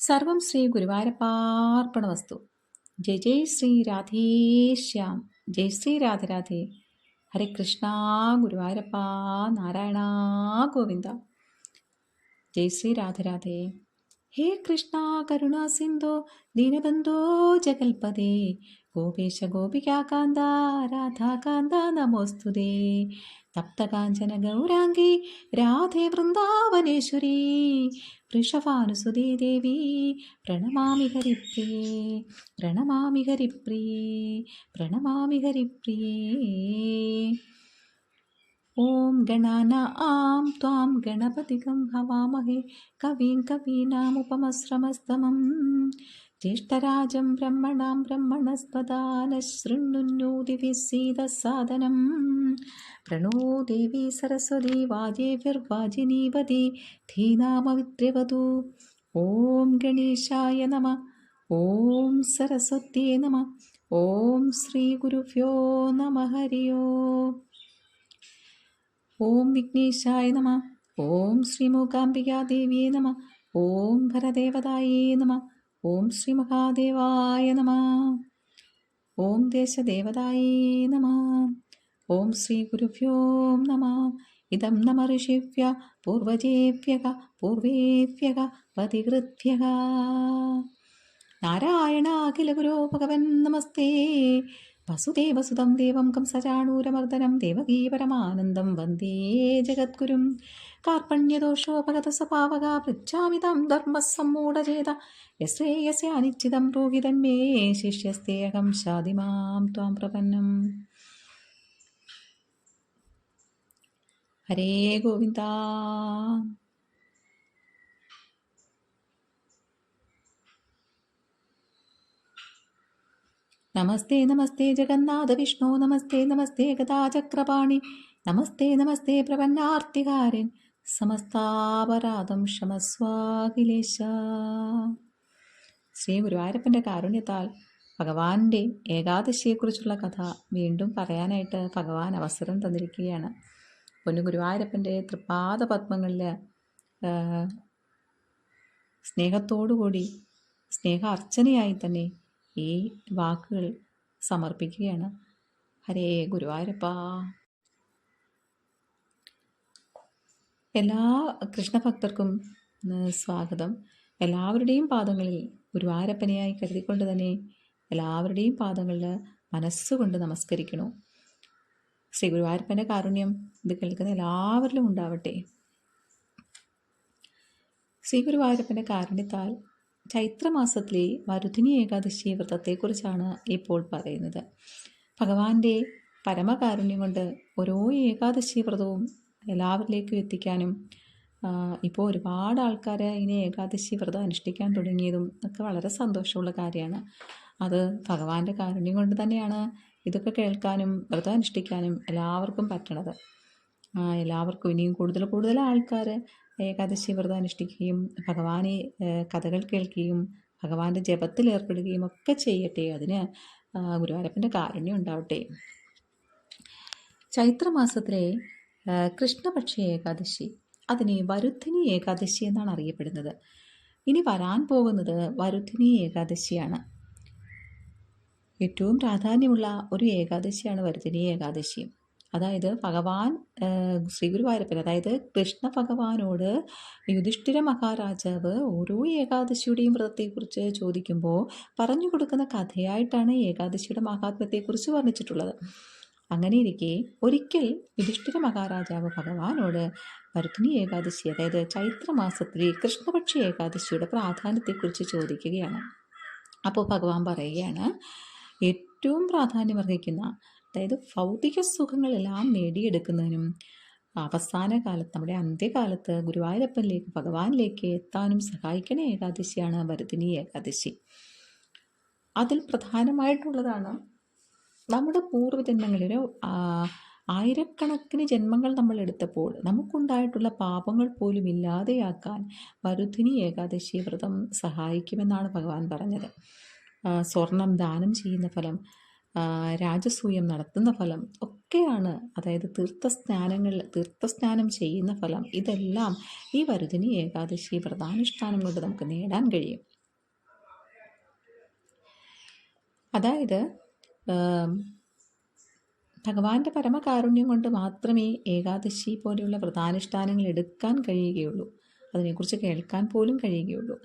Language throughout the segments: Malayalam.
സർവം ശ്രീ ഗുരുവായൂരപ്പാർപ്പണ വസ്തു ജയ് ജയ് ശ്രീ രാധേശ്യാം ജയ് ശ്രീ രാധരാധേ ഹരേ കൃഷ്ണ ഗുരുവായൂരപ്പ നാരായണ ഗോവിന്ദ. ജയ് ശ്രീ രാധരാധേ ഹേ കൃഷ്ണ കരുണാ സിന്ധു ദീനബന്ധോ ജഗൽപദേ ഗോപേശ ഗോപികാന്ത രാധാകാന്ത നമോസ്തുതേ. തപ്തകാഞ്ചന ഗൗരാംഗി രാധേ വൃന്ദാവനേശ്വരി. വൃഷഭാനുസുതീ ദേവി പ്രണമാമി ഹരിപ്രിയേ പ്രണമാമി ഹരിപ്രിയേ പ്രണമാമി ഹരിപ്രിയേ. ഓം ഗണാന ആം ത്വാം ഗണപതികം ഹവാമഹേ കവീം കവീനാമുപമശ്രമസ്തമം. ജ്യേഷ്ഠരാജം ബ്രഹ്മണാം ബ്രഹ്മണസ്പദാനശൃണ്ണുന്നൂതിവിസീതസാധനം പ്രണോ ദേവി സരസ്വതി വാജേവ്യർവാജിനീപതി ധീനാമവിദ്രവതു. ഓം ഗണേശായ നമ. ഓം സരസ്വത്യേ നമ. ഓം ശ്രീ ഗുരുഭ്യോ നമ. ഹരിയോ. ഓം വിഘ്നേശായ നമ. ഓം ശ്രീമുഖാംബികാദേവിയേ നമ. ഓം ഭരദേവതായേ നമ. ഓം ശ്രീ മഹാദേവായ നമ. ഓം ദേശദേവതായ നമ. ഓം ശ്രീ ഗുരുഭ്യോ നമ. ഇതം നമ ഋഷിഭ്യ പൂർവജേഭ്യക പൂർവേഭ്യക പതികൃഭ്യക നാരായണ അഖില ഗുരോ ഭഗവൻ നമസ്തേ. വസുദേവസുതം ദേവം കംസചാണൂരമർദ്ദനം ദേവകീ പരമാനന്ദം വന്ദേ ജഗദ്ഗുരും. കാർപ്പണ്യദോഷോപഗത സ്വഭാവക പൃച്ഛാമിതം ധർമ്മ ധർമ്മസമ്മൂഢചേത യശ്രേയസ്യ അനിശ്ചിതം രോഹിതന്മേ ശിഷ്യസ്തേഹം ശാതിമാം ത്വാം പ്രപന്നം. ഹരേ ഗോവിന്ദ. നമസ്തേ നമസ്തേ ജഗന്നാഥ വിഷ്ണു നമസ്തേ നമസ്തേ ഗതാചക്രപാണി നമസ്തേ നമസ്തേ പ്രപന്നാർത്തികാരൻ സമസ്താപരാധം ക്ഷമസ്വാഖിലേശ. ശ്രീ ഗുരുവായൂരപ്പന്റെ കാരുണ്യത്താൽ ഭഗവാന്റെ ഏകാദശിയെക്കുറിച്ചുള്ള കഥ വീണ്ടും പറയാനായിട്ട് ഭഗവാൻ അവസരം തന്നിരിക്കുകയാണ്. പൊന്നു ഗുരുവായൂരപ്പന്റെ തൃപ്പാദ പത്മങ്ങളിൽ സ്നേഹത്തോടുകൂടി സ്നേഹ അർച്ചനയായി തന്നെ ഈ വാക്കുകൾ സമർപ്പിക്കുകയാണ്. ഹരേ ഗുരുവായൂരപ്പ. എല്ലാ കൃഷ്ണഭക്തർക്കും സ്വാഗതം. എല്ലാവരുടെയും പാദങ്ങളിൽ ഗുരുവായൂരപ്പനെയായി കരുതിക്കൊണ്ട് തന്നെ എല്ലാവരുടെയും പാദങ്ങളിൽ മനസ്സുകൊണ്ട് നമസ്കരിക്കണു. ശ്രീ ഗുരുവായൂരപ്പന്റെ കാരുണ്യം ഇത് കേൾക്കുന്ന എല്ലാവരിലും ഉണ്ടാവട്ടെ. ശ്രീ ഗുരുവായൂരപ്പന്റെ കാരുണ്യത്താൽ ചൈത്രമാസത്തിലെ വരുധിനി ഏകാദശി വ്രതത്തെക്കുറിച്ചാണ് ഇപ്പോൾ പറയുന്നത്. ഭഗവാന്റെ പരമകാരുണ്യം കൊണ്ട് ഓരോ ഏകാദശി വ്രതവും എല്ലാവരിലേക്കും എത്തിക്കാനും ഇപ്പോൾ ഒരുപാട് ആൾക്കാർ ഇനി ഏകാദശി വ്രതം അനുഷ്ഠിക്കാൻ തുടങ്ങിയതും ഒക്കെ വളരെ സന്തോഷമുള്ള കാര്യമാണ്. അത് ഭഗവാന്റെ കാരുണ്യം കൊണ്ട് തന്നെയാണ് ഇതൊക്കെ കേൾക്കാനും വ്രതം അനുഷ്ഠിക്കാനും എല്ലാവർക്കും പറ്റണത്. എല്ലാവർക്കും ഇനിയും കൂടുതൽ കൂടുതൽ ആൾക്കാർ ഏകാദശി വ്രതം അനുഷ്ഠിക്കുകയും ഭഗവാനെ കഥകൾ കേൾക്കുകയും ഭഗവാന്റെ ജപത്തിൽ ഏർപ്പെടുകയും ഒക്കെ ചെയ്യട്ടെ. അതിന് ഗുരുവായൂരപ്പന്റെ കാരുണ്യം ഉണ്ടാവട്ടെ. ചൈത്രമാസത്തിലെ കൃഷ്ണപക്ഷ ഏകാദശി അതിനെ വരുദ്ധിനി ഏകാദശി എന്നാണ് അറിയപ്പെടുന്നത്. ഇനി വരാൻ പോകുന്നത് വരുദ്ധിനി ഏകാദശിയാണ്. ഏറ്റവും പ്രാധാന്യമുള്ള ഒരു ഏകാദശിയാണ് വരുദ്ധിനി ഏകാദശി. അതായത് ഭഗവാൻ ശ്രീ ഗുരുവായൂരപ്പൻ അതായത് കൃഷ്ണ ഭഗവാനോട് യുധിഷ്ഠിര മഹാരാജാവ് ഓരോ ഏകാദശിയുടെയും വ്രതത്തെക്കുറിച്ച് ചോദിക്കുമ്പോൾ പറഞ്ഞു കൊടുക്കുന്ന കഥയായിട്ടാണ് ഏകാദശിയുടെ മഹാത്മ്യത്തെക്കുറിച്ച് വർണിച്ചിട്ടുള്ളത്. അങ്ങനെ ഇരിക്കെ ഒരിക്കൽ യുധിഷ്ഠിര മഹാരാജാവ് ഭഗവാനോട് വരുത്തിനി ഏകാദശി അതായത് ചൈത്രമാസത്തിലെ കൃഷ്ണപക്ഷി ഏകാദശിയുടെ പ്രാധാന്യത്തെക്കുറിച്ച് ചോദിക്കുകയാണ്. അപ്പോൾ ഭഗവാൻ പറയുകയാണ് ഏറ്റവും പ്രാധാന്യം പ്രാധാന്യമർഹിക്കുന്ന അതായത് ഭൗതിക സുഖങ്ങളെല്ലാം നേടിയെടുക്കുന്നതിനും അവസാന കാലത്ത് നമ്മുടെ അന്ത്യകാലത്ത് ഗുരുവായൂരപ്പനിലേക്ക് ഭഗവാനിലേക്ക് എത്താനും സഹായിക്കണ ഏകാദശിയാണ് ഭരതിനി ഏകാദശി. അതിൽ പ്രധാനമായിട്ടുള്ളതാണ് നമ്മുടെ പൂർവജന്മങ്ങളിൽ ആയിരക്കണക്കിന് ജന്മങ്ങൾ നമ്മൾ എടുത്തപ്പോൾ നമുക്കുണ്ടായിട്ടുള്ള പാപങ്ങൾ പോലും ഇല്ലാതെയാക്കാൻ വരുധിനി ഏകാദശി വ്രതം സഹായിക്കുമെന്നാണ് ഭഗവാൻ പറഞ്ഞത്. സ്വർണം ദാനം ചെയ്യുന്ന ഫലം രാജസൂയം നടത്തുന്ന ഫലം ഒക്കെയാണ് അതായത് തീർത്ഥസ്നാനങ്ങൾ തീർത്ഥസ്നാനം ചെയ്യുന്ന ഫലം. ഇതെല്ലാം ഈ വരുതിനി ഏകാദശി വ്രതാനുഷ്ഠാനം കൊണ്ട് നമുക്ക് നേടാൻ കഴിയും. അതായത് ഭഗവാന്റെ പരമകാരുണ്യം കൊണ്ട് മാത്രമേ ഏകാദശി പോലെയുള്ള വ്രതാനുഷ്ഠാനങ്ങൾ എടുക്കാൻ കഴിയുകയുള്ളൂ. അതിനെക്കുറിച്ച് കേൾക്കാൻ പോലും കഴിയുകയുള്ളൂ.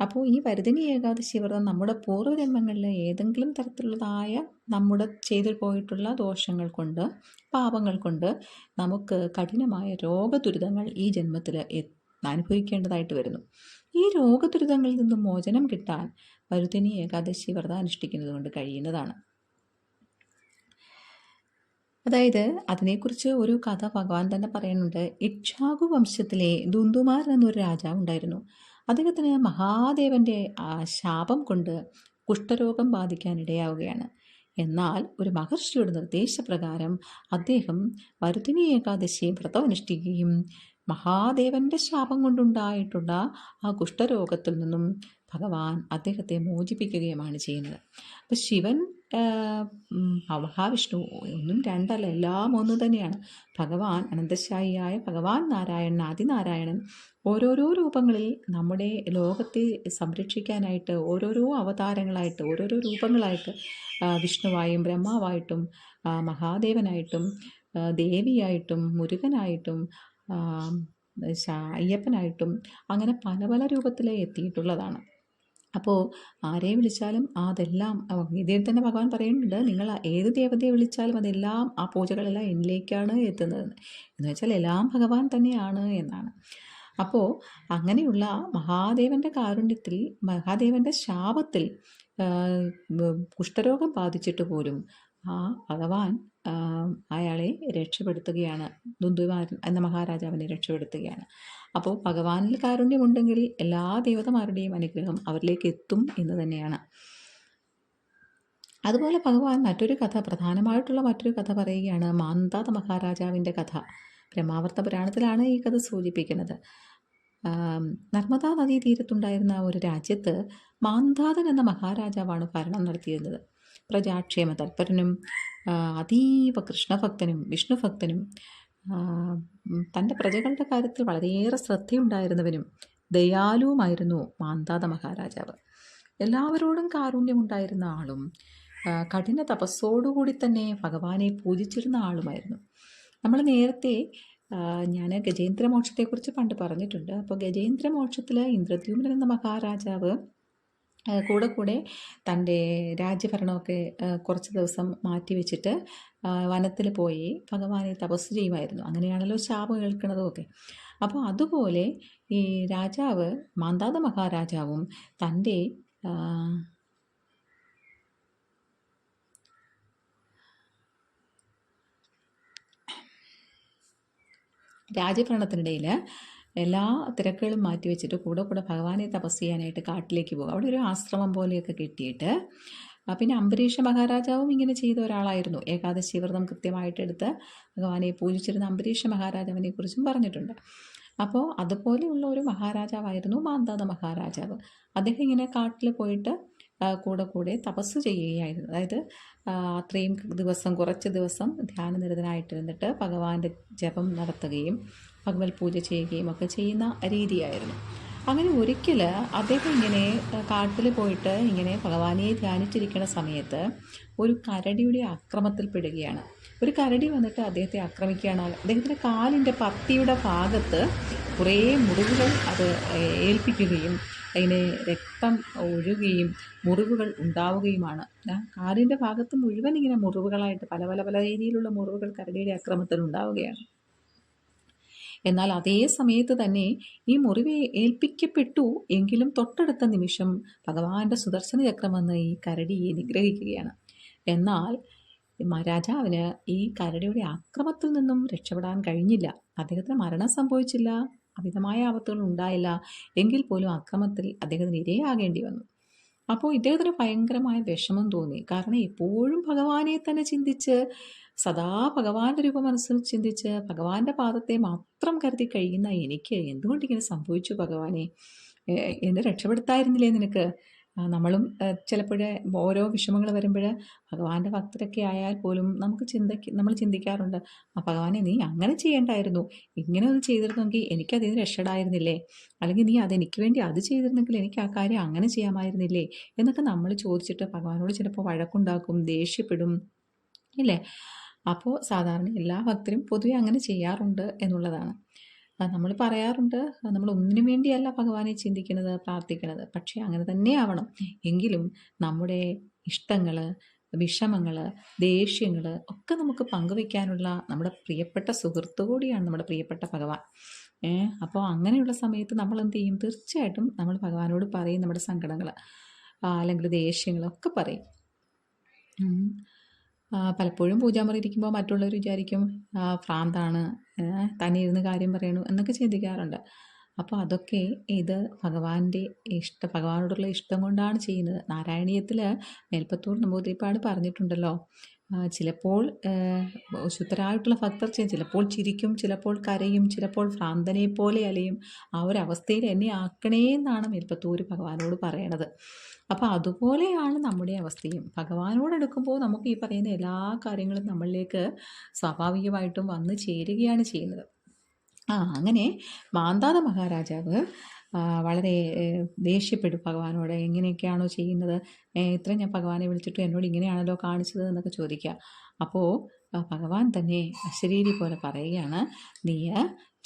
അപ്പോൾ ഈ വരുതിനി ഏകാദശി വ്രതം നമ്മുടെ പൂർവജന്മങ്ങളിൽ ഏതെങ്കിലും തരത്തിലുള്ളതായ നമ്മുടെ ചെയ്തു പോയിട്ടുള്ള ദോഷങ്ങൾ കൊണ്ട് പാപങ്ങൾ കൊണ്ട് നമുക്ക് കഠിനമായ രോഗദുരിതങ്ങൾ ഈ ജന്മത്തിൽ അനുഭവിക്കേണ്ടതായിട്ട് വരുന്നു. ഈ രോഗദുരിതങ്ങളിൽ നിന്നും മോചനം കിട്ടാൻ വരുതിനി ഏകാദശി വ്രതം അനുഷ്ഠിക്കുന്നത് കൊണ്ട് കഴിയുന്നതാണ്. അതായത് അതിനെക്കുറിച്ച് ഒരു കഥ ഭഗവാൻ തന്നെ പറയുന്നുണ്ട്. ഇക്ഷാഗു വംശത്തിലെ ദുന്ദുമാർ എന്നൊരു രാജാവ് ഉണ്ടായിരുന്നു. അദ്ദേഹത്തിന് മഹാദേവന്റെ ശാപം കൊണ്ട് കുഷ്ഠരോഗം ബാധിക്കാനിടയാവുകയാണ്. എന്നാൽ ഒരു മഹർഷിയുടെ നിർദ്ദേശപ്രകാരം അദ്ദേഹം വരുതിനി ഏകാദശി വ്രതം അനുഷ്ഠിക്കുകയും മഹാദേവന്റെ ശാപം കൊണ്ടുണ്ടായിട്ടുള്ള ആ കുഷ്ഠരോഗത്തിൽ നിന്നും ഭഗവാൻ അദ്ദേഹത്തെ മോചിപ്പിക്കുകയുമാണ് ചെയ്യുന്നത്. അപ്പം ശിവൻ മഹാവിഷ്ണു ഒന്നും രണ്ടല്ല എല്ലാം ഒന്ന് തന്നെയാണ്. ഭഗവാൻ അനന്തശായിയായ ഭഗവാൻ നാരായണൻ ആദിനാരായണൻ ഓരോരോ രൂപങ്ങളിൽ നമ്മുടെ ലോകത്തെ സംരക്ഷിക്കാനായിട്ട് ഓരോരോ അവതാരങ്ങളായിട്ട് ഓരോരോ രൂപങ്ങളായിട്ട് വിഷ്ണുവായും ബ്രഹ്മാവായിട്ടും മഹാദേവനായിട്ടും ദേവിയായിട്ടും മുരുകനായിട്ടും അയ്യപ്പനായിട്ടും അങ്ങനെ പല പല രൂപത്തിൽ എത്തിയിട്ടുള്ളതാണ്. അപ്പോൾ ആരെ വിളിച്ചാലും അതെല്ലാം ഇതിൽ തന്നെ ഭഗവാൻ പറയുന്നുണ്ട് നിങ്ങൾ ഏത് ദേവതയെ വിളിച്ചാലും അതെല്ലാം ആ പൂജകളെല്ലാം എന്നിലേക്കാണ് എത്തുന്നത്. എന്ന് വെച്ചാൽ എല്ലാം ഭഗവാൻ തന്നെയാണ് എന്നാണ്. അപ്പോൾ അങ്ങനെയുള്ള മഹാദേവന്റെ കാരുണ്യത്തിൽ മഹാദേവന്റെ ശാപത്തിൽ കുഷ്ഠരോഗം ബാധിച്ചിട്ട് പോലും ആ ഭഗവാൻ അയാളെ രക്ഷപ്പെടുത്തുകയാണ് ദുന്ദുമാരൻ എന്ന മഹാരാജാവിനെ രക്ഷപ്പെടുത്തുകയാണ്. അപ്പോൾ ഭഗവാനിൽ കാരുണ്യമുണ്ടെങ്കിൽ എല്ലാ ദേവതമാരുടെയും അനുഗ്രഹം അവരിലേക്ക് എത്തും എന്ന് തന്നെയാണ്. അതുപോലെ ഭഗവാൻ മറ്റൊരു കഥ പ്രധാനമായിട്ടുള്ള മറ്റൊരു കഥ പറയുകയാണ് മാന്താത മഹാരാജാവിന്റെ കഥ. ബ്രഹ്മാവർത്ത പുരാണത്തിലാണ് ഈ കഥ സൂചിപ്പിക്കുന്നത്. നർമ്മദാ നദീ തീരത്തുണ്ടായിരുന്ന ഒരു രാജ്യത്ത് മാന്താതൻ എന്ന മഹാരാജാവാണ് ഭരണം നടത്തിയിരുന്നത്. പ്രജാക്ഷേമ തൽപരനും അതീവ കൃഷ്ണഭക്തനും വിഷ്ണുഭക്തനും തന്റെ പ്രജകളുടെ കാര്യത്തിൽ വളരെയേറെ ശ്രദ്ധയുണ്ടായിരുന്നവനും ദയാലുവുമായിരുന്നു മാന്താത മഹാരാജാവ്. എല്ലാവരോടും കാരുണ്യമുണ്ടായിരുന്ന ആളും കഠിന തപസ്സോടുകൂടി തന്നെ ഭഗവാനെ പൂജിച്ചിരുന്ന ആളുമായിരുന്നു. നമ്മൾ നേരത്തെ ഞാൻ ഗജേന്ദ്രമോക്ഷത്തെക്കുറിച്ച് പണ്ട് പറഞ്ഞിട്ടുണ്ട്. അപ്പോൾ ഗജേന്ദ്രമോക്ഷത്തിൽ ഇന്ദ്രദ്യുമ്നൻ എന്ന മഹാരാജാവ് കൂടെ കൂടെ തന്റെ രാജ്യഭരണമൊക്കെ കുറച്ച് ദിവസം മാറ്റിവെച്ചിട്ട് വനത്തിൽ പോയി ഭഗവാനെ തപസ് ചെയ്യുമായിരുന്നു. അങ്ങനെയാണല്ലോ ശാപം കേൾക്കുന്നതും ഒക്കെ. അപ്പോൾ അതുപോലെ ഈ രാജാവ് മാന്താത മഹാരാജാവും തന്റെ രാജ്യഭരണത്തിനിടയിൽ എല്ലാ തിരക്കുകളും മാറ്റി വെച്ചിട്ട് കൂടെ കൂടെ ഭഗവാനെ തപസ് ചെയ്യാനായിട്ട് കാട്ടിലേക്ക് പോകും. അവിടെ ഒരു ആശ്രമം പോലെയൊക്കെ കിട്ടിയിട്ട് പിന്നെ അംബരീഷ മഹാരാജാവും ഇങ്ങനെ ചെയ്ത ഒരാളായിരുന്നു. ഏകാദശി വ്രതം കൃത്യമായിട്ട് എടുത്ത് ഭഗവാനെ പൂജിച്ചിരുന്ന അംബരീഷ മഹാരാജാവിനെ കുറിച്ചും പറഞ്ഞിട്ടുണ്ട്. അപ്പോൾ അതുപോലെയുള്ള ഒരു മഹാരാജാവായിരുന്നു മാന്താത മഹാരാജാവ്. അദ്ദേഹം ഇങ്ങനെ കാട്ടിൽ പോയിട്ട് കൂടെ കൂടെ തപസ് ചെയ്യുകയായിരുന്നു. അതായത് അത്രയും ദിവസം കുറച്ച് ദിവസം ധ്യാനനിരതനായിട്ടിരുന്നിട്ട് ഭഗവാന്റെ ജപം നടത്തുകയും ഭഗവത് പൂജ ചെയ്യുകയും ഒക്കെ ചെയ്യുന്ന രീതിയായിരുന്നു. അങ്ങനെ ഒരിക്കൽ അദ്ദേഹം ഇങ്ങനെ കാട്ടിൽ പോയിട്ട് ഇങ്ങനെ ഭഗവാനെ ധ്യാനിച്ചിരിക്കുന്ന സമയത്ത് ഒരു കരടിയുടെ ആക്രമത്തിൽ പെടുകയാണ്. ഒരു കരടി വന്നിട്ട് അദ്ദേഹത്തെ ആക്രമിക്കുകയാണ്. അദ്ദേഹത്തിന്റെ കാലിന്റെ പത്തിയുടെ ഭാഗത്ത് കുറേ മുറിവുകൾ അത് ഏൽപ്പിക്കുകയും അതിനെ രക്തം ഒഴുകുകയും മുറിവുകൾ ഉണ്ടാവുകയുമാണ്. കാലിന്റെ ഭാഗത്ത് മുഴുവൻ ഇങ്ങനെ മുറിവുകളായിട്ട് പല പല പല രീതിയിലുള്ള മുറിവുകൾ കരടിയുടെ ആക്രമത്തിൽ ഉണ്ടാവുകയാണ് എന്നാൽ അതേ സമയത്ത് തന്നെ ഈ മുറിവ് ഏൽപ്പിക്കപ്പെട്ടു എങ്കിലും തൊട്ടടുത്ത നിമിഷം ഭഗവാന്റെ സുദർശന ചക്രം വന്ന് ഈ കരടിയെ നിഗ്രഹിക്കുകയാണ്. എന്നാൽ രാജാവിന് ഈ കരടിയുടെ ആക്രമത്തിൽ നിന്നും രക്ഷപ്പെടാൻ കഴിഞ്ഞില്ല. അദ്ദേഹത്തിന് മരണം സംഭവിച്ചില്ല. അമിതമായ ആപത്തുകൾ ഉണ്ടായില്ല. എങ്കിൽ പോലും അക്രമത്തിൽ അദ്ദേഹത്തിന് ഇരയാകേണ്ടി വന്നു. അപ്പോൾ ഇദ്ദേഹത്തിന് ഭയങ്കരമായ വിഷമം തോന്നി. കാരണം എപ്പോഴും ഭഗവാനെ തന്നെ ചിന്തിച്ച് സദാ ഭഗവാന്റെ രൂപം മനസ്സിൽ ചിന്തിച്ച് ഭഗവാന്റെ പാദത്തെ മാത്രം കരുതി കഴിയുന്ന എനിക്ക് എന്തുകൊണ്ടിങ്ങനെ സംഭവിച്ചു ഭഗവാനെ? എന്നെ രക്ഷപ്പെടുത്തായിരുന്നില്ലേ നിനക്ക്? നമ്മളും ചിലപ്പോൾ ഓരോ വിഷമങ്ങൾ വരുമ്പോൾ ഭഗവാന്റെ ഭക്തരൊക്കെ ആയാൽ പോലും നമുക്ക് ചിന്തയ്ക്ക് നമ്മൾ ചിന്തിക്കാറുണ്ട് ആ ഭഗവാനെ നീ അങ്ങനെ ചെയ്യേണ്ടായിരുന്നു. ഇങ്ങനെ ഒന്ന് ചെയ്തിരുന്നെങ്കിൽ എനിക്കതിന് രക്ഷപ്പെടായിരുന്നില്ലേ? അല്ലെങ്കിൽ നീ അതെനിക്ക് വേണ്ടി അത് ചെയ്തിരുന്നെങ്കിൽ എനിക്ക് ആ കാര്യം അങ്ങനെ ചെയ്യാമായിരുന്നില്ലേ? എന്നൊക്കെ നമ്മൾ ചോദിച്ചിട്ട് ഭഗവാനോട് ചിലപ്പോൾ വഴക്കുണ്ടാക്കും ദേഷ്യപ്പെടും ഇല്ലേ? അപ്പോൾ സാധാരണ എല്ലാ ഭക്തരും പൊതുവെ അങ്ങനെ ചെയ്യാറുണ്ട് എന്നുള്ളതാണ്. നമ്മൾ പറയാറുണ്ട് നമ്മൾ ഒന്നിനു വേണ്ടിയല്ല ഭഗവാനെ ചിന്തിക്കുന്നത് പ്രാർത്ഥിക്കുന്നത്. പക്ഷേ അങ്ങനെ തന്നെ ആവണം. എങ്കിലും നമ്മുടെ ഇഷ്ടങ്ങൾ വിഷമങ്ങൾ ദേഷ്യങ്ങൾ ഒക്കെ നമുക്ക് പങ്കുവെക്കാനുള്ള നമ്മുടെ പ്രിയപ്പെട്ട സുഹൃത്തു കൂടിയാണ് നമ്മുടെ പ്രിയപ്പെട്ട ഭഗവാൻ. അപ്പോൾ അങ്ങനെയുള്ള സമയത്ത് നമ്മൾ എന്ത് ചെയ്യും? തീർച്ചയായിട്ടും നമ്മൾ ഭഗവാനോട് പറയും നമ്മുടെ സങ്കടങ്ങൾ അല്ലെങ്കിൽ ദേഷ്യങ്ങളൊക്കെ പറയും. പലപ്പോഴും പൂജാമുറി ഇരിക്കുമ്പോൾ മറ്റുള്ളവർ വിചാരിക്കും ഭ്രാന്താണ് തന്നെ ഇരുന്ന് കാര്യം പറയണു എന്നൊക്കെ ചിന്തിക്കാറുണ്ട്. അപ്പോൾ അതൊക്കെ ഇത് ഭഗവാന്റെ ഇഷ്ട ഭഗവാനോടുള്ള ഇഷ്ടം കൊണ്ടാണ് ചെയ്യുന്നത്. നാരായണീയത്തിൽ മേൽപ്പത്തൂർ നമ്പൂതിരിപ്പാട് പറഞ്ഞിട്ടുണ്ടല്ലോ. ചിലപ്പോൾ ശുദ്ധരായിട്ടുള്ള ഭക്തർ ചിലപ്പോൾ ചിരിക്കും ചിലപ്പോൾ കരയും ചിലപ്പോൾ ഭ്രാന്തനെ പോലെ അലയും. ആ ഒരു അവസ്ഥയിൽ എന്നെ ആക്കണേ എന്നാണ് മേൽപ്പത്തൂർ ഭഗവാനോട് പറയണത്. അപ്പോൾ അതുപോലെയാണ് നമ്മുടെ അവസ്ഥയും. ഭഗവാനോട് എടുക്കുമ്പോൾ നമുക്ക് ഈ പറയുന്ന എല്ലാ കാര്യങ്ങളും നമ്മളിലേക്ക് സ്വാഭാവികമായിട്ടും വന്നു ചേരുകയാണ് ചെയ്യുന്നത്. ആ അങ്ങനെ മാന്താത മഹാരാജാവ് വളരെ ദേഷ്യപ്പെടും ഭഗവാനോട്. എങ്ങനെയൊക്കെയാണോ ചെയ്യുന്നത്? ഇത്ര ഞാൻ ഭഗവാനെ വിളിച്ചിട്ട് എന്നോട് ഇങ്ങനെയാണല്ലോ കാണിച്ചത് എന്നൊക്കെ ചോദിക്കുക. അപ്പോൾ ഭഗവാൻ തന്നെ അശരീരി പോലെ പറയുകയാണ് നീ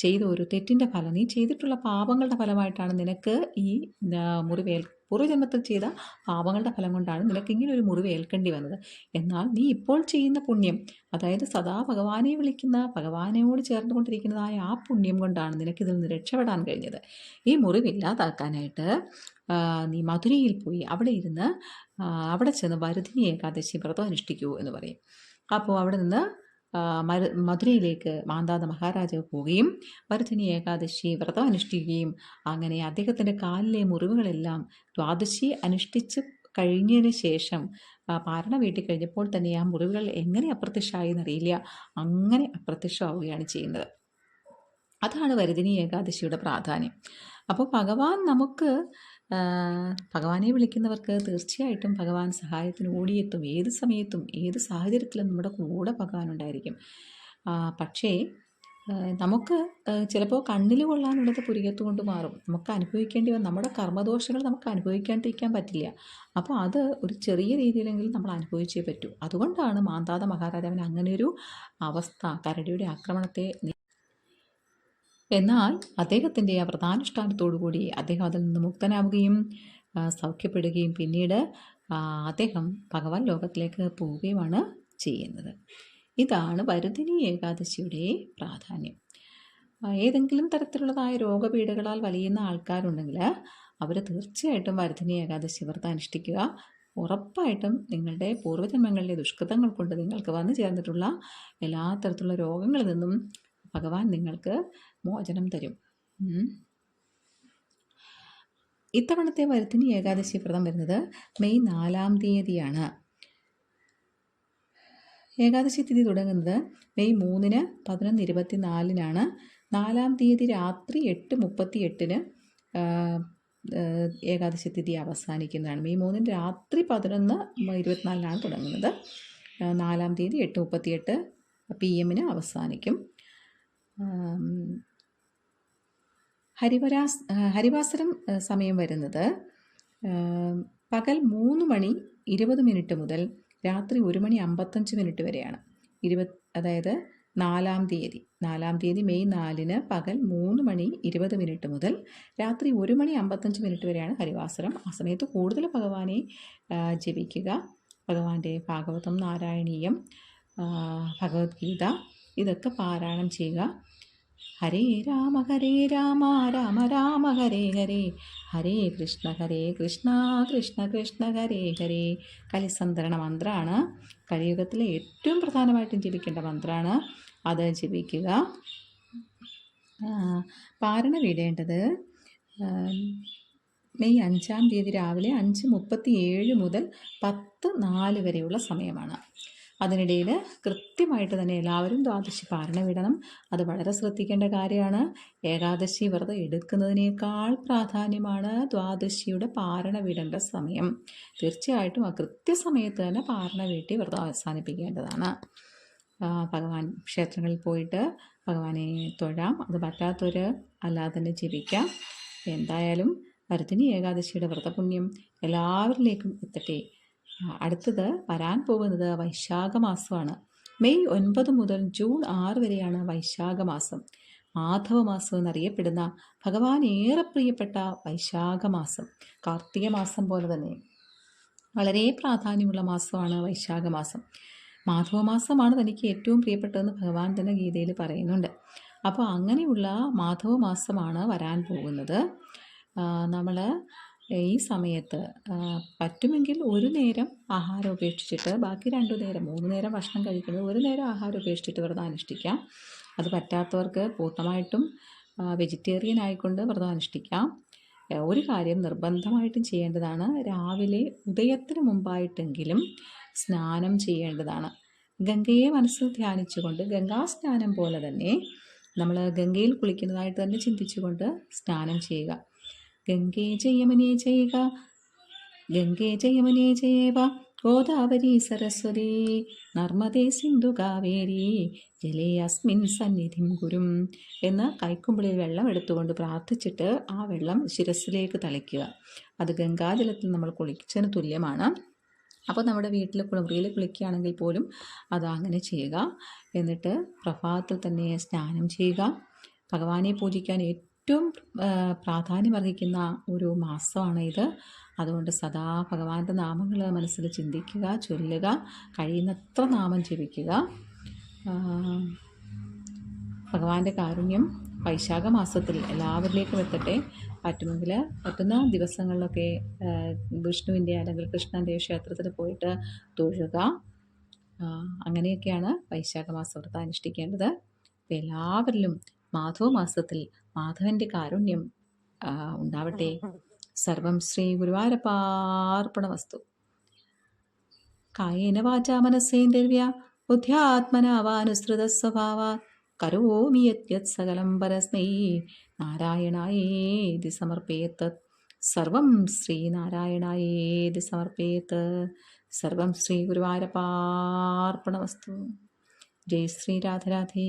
ചെയ്ത ഒരു തെറ്റിന്റെ ഫലം നീ ചെയ്തിട്ടുള്ള പാപങ്ങളുടെ ഫലമായിട്ടാണ് നിനക്ക് ഈ മുറിവേൽ പൂർവജന്മത്തിൽ ചെയ്ത പാപങ്ങളുടെ ഫലം കൊണ്ടാണ് നിനക്ക് ഇങ്ങനെ ഒരു മുറിവ് ഏൽക്കേണ്ടി വന്നത്. എന്നാൽ നീ ഇപ്പോൾ ചെയ്യുന്ന പുണ്യം അതായത് സദാ ഭഗവാനെ വിളിക്കുന്ന ഭഗവാനോട് ചേർന്നുകൊണ്ടിരിക്കുന്നതായ ആ പുണ്യം കൊണ്ടാണ് നിനക്കിതിൽ നിന്ന് രക്ഷപ്പെടാൻ കഴിഞ്ഞത്. ഈ മുറിവില്ലാതാക്കാനായിട്ട് നീ മധുരയിൽ പോയി അവിടെ ഇരുന്ന് അവിടെ ചെന്ന് വരുധിനി ഏകാദശി വ്രതം അനുഷ്ഠിക്കൂ എന്ന് പറയും. അപ്പോൾ അവിടെ നിന്ന് മരു മധുരയിലേക്ക് മാന്താത മഹാരാജാവ് പോവുകയും ഭരതനി ഏകാദശി വ്രതം അനുഷ്ഠിക്കുകയും അങ്ങനെ അദ്ദേഹത്തിന്റെ കാലിലെ മുറിവുകളെല്ലാം ദ്വാദശി അനുഷ്ഠിച്ച് കഴിഞ്ഞതിന് ശേഷം പാരണ വീട്ടിൽ കഴിഞ്ഞപ്പോൾ തന്നെ ആ മുറിവുകൾ എങ്ങനെ അപ്രത്യക്ഷമായി എന്നറിയില്ല. അങ്ങനെ അപ്രത്യക്ഷമാവുകയാണ് ചെയ്യുന്നത്. അതാണ് വരദിനി ഏകാദശിയുടെ പ്രാധാന്യം. അപ്പോൾ ഭഗവാൻ നമുക്ക് ഭഗവാനെ വിളിക്കുന്നവർക്ക് തീർച്ചയായിട്ടും ഭഗവാൻ സഹായത്തിന് ഓടിയെത്തും. ഏത് സമയത്തും ഏത് സാഹചര്യത്തിലും നമ്മുടെ കൂടെ ഭഗവാൻ ഉണ്ടായിരിക്കും. പക്ഷേ നമുക്ക് ചിലപ്പോൾ കണ്ണിൽ കൊള്ളാനുള്ളത് പുരികത്ത് കൊണ്ട് മാറും. നമുക്ക് അനുഭവിക്കേണ്ടി വന്ന നമ്മുടെ കർമ്മദോഷങ്ങൾ നമുക്ക് അനുഭവിക്കാണ്ടിരിക്കാൻ പറ്റില്ല. അപ്പോൾ അത് ഒരു ചെറിയ രീതിയിലെങ്കിലും നമ്മൾ അനുഭവിച്ചേ പറ്റൂ. അതുകൊണ്ടാണ് മാന്താത മഹാരാജാവിന് അങ്ങനെയൊരു അവസ്ഥ കരടിയുടെ ആക്രമണത്തെ എന്നാൽ അദ്ദേഹത്തിന്റെ ആ വ്രതാനുഷ്ഠാനത്തോടുകൂടി അദ്ദേഹം അതിൽ നിന്ന് മുക്തനാവുകയും സൗഖ്യപ്പെടുകയും പിന്നീട് അദ്ദേഹം ഭഗവാൻ ലോകത്തിലേക്ക് പോവുകയുമാണ് ചെയ്യുന്നത്. ഇതാണ് വരുതിനി ഏകാദശിയുടെ പ്രാധാന്യം. ഏതെങ്കിലും തരത്തിലുള്ളതായ രോഗപീഠകളാൽ വലിയുന്ന ആൾക്കാരുണ്ടെങ്കിൽ അവർ തീർച്ചയായിട്ടും വരുതിനി ഏകാദശി വ്രതം അനുഷ്ഠിക്കുക. ഉറപ്പായിട്ടും നിങ്ങളുടെ പൂർവജന്മങ്ങളിലെ ദുഷ്കൃതങ്ങൾ കൊണ്ട് നിങ്ങൾക്ക് വന്നു ചേർന്നിട്ടുള്ള എല്ലാ തരത്തിലുള്ള രോഗങ്ങളിൽ നിന്നും ഭഗവാൻ നിങ്ങൾക്ക് മോചനം തരും. ഇത്തവണത്തെ വരുത്തിനി ഏകാദശി വ്രതം വരുന്നത് മെയ് നാലാം തീയതിയാണ്. ഏകാദശി തിഥി തുടങ്ങുന്നത് മെയ് മൂന്നിന് പതിനൊന്ന് ഇരുപത്തി നാലിനാണ് നാലാം തീയതി രാത്രി എട്ട് മുപ്പത്തി എട്ടിന് ഏകാദശി തിഥി അവസാനിക്കുന്നതാണ്. മെയ് മൂന്നിന് രാത്രി പതിനൊന്ന് ഇരുപത്തിനാലിനാണ് തുടങ്ങുന്നത്. നാലാം തീയതി എട്ട് മുപ്പത്തിയെട്ട് പി എമ്മിന് അവസാനിക്കും. ഹരിവരാസ് ഹരിവാസരം സമയം വരുന്നത് പകൽ മൂന്ന് മണി ഇരുപത് മിനിറ്റ് മുതൽ രാത്രി ഒരു മണി അമ്പത്തഞ്ച് മിനിറ്റ് വരെയാണ്. ഇരുപത് അതായത് നാലാം തീയതി. നാലാം തീയതി മെയ് നാലിന് പകൽ മൂന്ന് മണി ഇരുപത് മിനിറ്റ് മുതൽ രാത്രി ഒരു മണി അമ്പത്തഞ്ച് മിനിറ്റ് വരെയാണ് ഹരിവാസരം. ആ സമയത്ത് കൂടുതൽ ഭഗവാനെ ജപിക്കുക. ഭഗവാന്റെ ഭാഗവതം നാരായണീയം ഭഗവത്ഗീത ഇതൊക്കെ പാരായണം ചെയ്യുക. ഹരേ രാമ ഹരേ രാമ രാമ രാമ ഹരേ ഹരേ. ഹരേ കൃഷ്ണ ഹരേ കൃഷ്ണ കൃഷ്ണ കൃഷ്ണ ഹരേ ഹരേ. കലിസന്തരണ മന്ത്രമാണ് കലിയുഗത്തിലെ ഏറ്റവും പ്രധാനമായിട്ടും ജപിക്കേണ്ട മന്ത്രമാണ് അത് ജപിക്കുക. പാരണ വീടേണ്ടത് മെയ് അഞ്ചാം തീയതി രാവിലെ അഞ്ച് മുപ്പത്തി ഏഴ് മുതൽ പത്ത് നാല് വരെയുള്ള സമയമാണ്. അതിനിടയിൽ കൃത്യമായിട്ട് തന്നെ എല്ലാവരും ദ്വാദശി പാരണ വിടണം. അത് വളരെ ശ്രദ്ധിക്കേണ്ട കാര്യമാണ്. ഏകാദശി വ്രതം എടുക്കുന്നതിനേക്കാൾ പ്രാധാന്യമാണ് ദ്വാദശിയുടെ പാരണ വിടേണ്ട സമയം. തീർച്ചയായിട്ടും ആ കൃത്യസമയത്ത് തന്നെ പാരണ വീട്ടി വ്രതം അവസാനിപ്പിക്കേണ്ടതാണ്. ഭഗവാൻ ക്ഷേത്രങ്ങളിൽ പോയിട്ട് ഭഗവാനെ തൊഴാം. അത് പറ്റാത്തവർ അല്ലാതെ തന്നെ ജീവിക്കാം എന്തായാലും ഭരതിനി ഏകാദശിയുടെ വ്രതപുണ്യം എല്ലാവരിലേക്കും എത്തട്ടെ. അടുത്തത് വരാൻ പോകുന്നത് വൈശാഖ മാസമാണ് മെയ് ഒൻപത് മുതൽ ജൂൺ ആറ് വരെയാണ് വൈശാഖ മാസം മാധവ മാസം എന്നറിയപ്പെടുന്ന ഭഗവാൻ ഏറെ പ്രിയപ്പെട്ട വൈശാഖ മാസം കാർത്തിക മാസം പോലെ തന്നെ. വളരെ പ്രാധാന്യമുള്ള മാസമാണ് വൈശാഖ മാസം മാധവ മാസമാണ് തനിക്ക് ഏറ്റവും പ്രിയപ്പെട്ടതെന്ന് ഭഗവാൻ തന്നെ ഗീതയിൽ പറയുന്നുണ്ട്. അപ്പോൾ അങ്ങനെയുള്ള മാധവ മാസമാണ് വരാൻ പോകുന്നത്. നമ്മൾ ഈ സമയത്ത് പറ്റുമെങ്കിൽ ഒരു നേരം ആഹാരം ഉപേക്ഷിച്ചിട്ട് ബാക്കി രണ്ടു നേരം മൂന്ന് നേരം ഭക്ഷണം കഴിക്കുന്നത് ഒരു നേരം ആഹാരം ഉപേക്ഷിച്ചിട്ട് വ്രതം അനുഷ്ഠിക്കാം. അത് പറ്റാത്തവർക്ക് പൂർണമായിട്ടും വെജിറ്റേറിയൻ ആയിക്കൊണ്ട് വ്രതം അനുഷ്ഠിക്കാം. ഒരു കാര്യം നിർബന്ധമായിട്ടും ചെയ്യേണ്ടതാണ്. രാവിലെ ഉദയത്തിന് മുമ്പായിട്ടെങ്കിലും സ്നാനം ചെയ്യേണ്ടതാണ്. ഗംഗയെ മനസ്സിൽ ധ്യാനിച്ചുകൊണ്ട് ഗംഗാ സ്നാനം പോലെ തന്നെ നമ്മൾ ഗംഗയിൽ കുളിക്കുന്നതായിട്ട് തന്നെ ചിന്തിച്ചുകൊണ്ട് സ്നാനം ചെയ്യുക. ഗംഗേ ജയമനേ ചെയ്യുക ഗംഗേ ജയമനേ ജയവ. ഗോദാവരി സരസ്വതി. നർമ്മദേ സിന്ധു കാവേരി. ജലേ അസ്മിൻ സന്നിധിം ഗുരും എന്ന് കൈക്കുമ്പിളിൽ വെള്ളം എടുത്തുകൊണ്ട് പ്രാർത്ഥിച്ചിട്ട് ആ വെള്ളം ശിരസിലേക്ക് തളിക്കുക. അത് ഗംഗാജലത്തിൽ നമ്മൾ കുളിച്ചതിന് തുല്യമാണ്. അപ്പോൾ നമ്മുടെ വീട്ടിൽ കുളിമുറിയിൽ കുളിക്കുകയാണെങ്കിൽ പോലും അത് അങ്ങനെ ചെയ്യുക. എന്നിട്ട് പ്രഭാതത്തിൽ തന്നെ സ്നാനം ചെയ്യുക. ഭഗവാനെ പൂജിക്കാൻ ഏറ്റവും പ്രാധാന്യമർഹിക്കുന്ന ഒരു മാസമാണ് ഇത്. അതുകൊണ്ട് സദാ ഭഗവാന്റെ നാമങ്ങൾ മനസ്സിൽ ചിന്തിക്കുക ചൊല്ലുക കഴിയുന്നത്ര നാമം ജപിക്കുക. ഭഗവാന്റെ കാരുണ്യം വൈശാഖ മാസത്തിൽ എല്ലാവരിലേക്കും എത്തട്ടെ. പറ്റുമെങ്കിൽ പറ്റുന്ന ദിവസങ്ങളിലൊക്കെ വിഷ്ണുവിന്റെ അല്ലെങ്കിൽ കൃഷ്ണന്റെ ക്ഷേത്രത്തിൽ പോയിട്ട് തൊഴുക. അങ്ങനെയൊക്കെയാണ് വൈശാഖ മാസം വ്രതം അനുഷ്ഠിക്കേണ്ടത് എല്ലാവരിലും മാധവ മാസത്തിൽ മാധവന്റെ കാരുണ്യം ഉണ്ടാവട്ടെ. സർവം ശ്രീ ഗുരുവാരപ്പാർപ്പണ കായേന വാച മനസ്സേന്ദ്രവ്യ ബുദ്ധ്യാത്മനാവാനുസൃത സ്വഭാവ കരോമി യത് സകലം പരസ്മൈ നാരായണായേതി സമർപ്പേത്. സർവം ശ്രീനാരായണായേതി സമർപ്പേത്. സർവം ശ്രീ ഗുരുവാരപ്പാർപ്പണമസ്തു ജയ് ശ്രീ രാധരാധേ.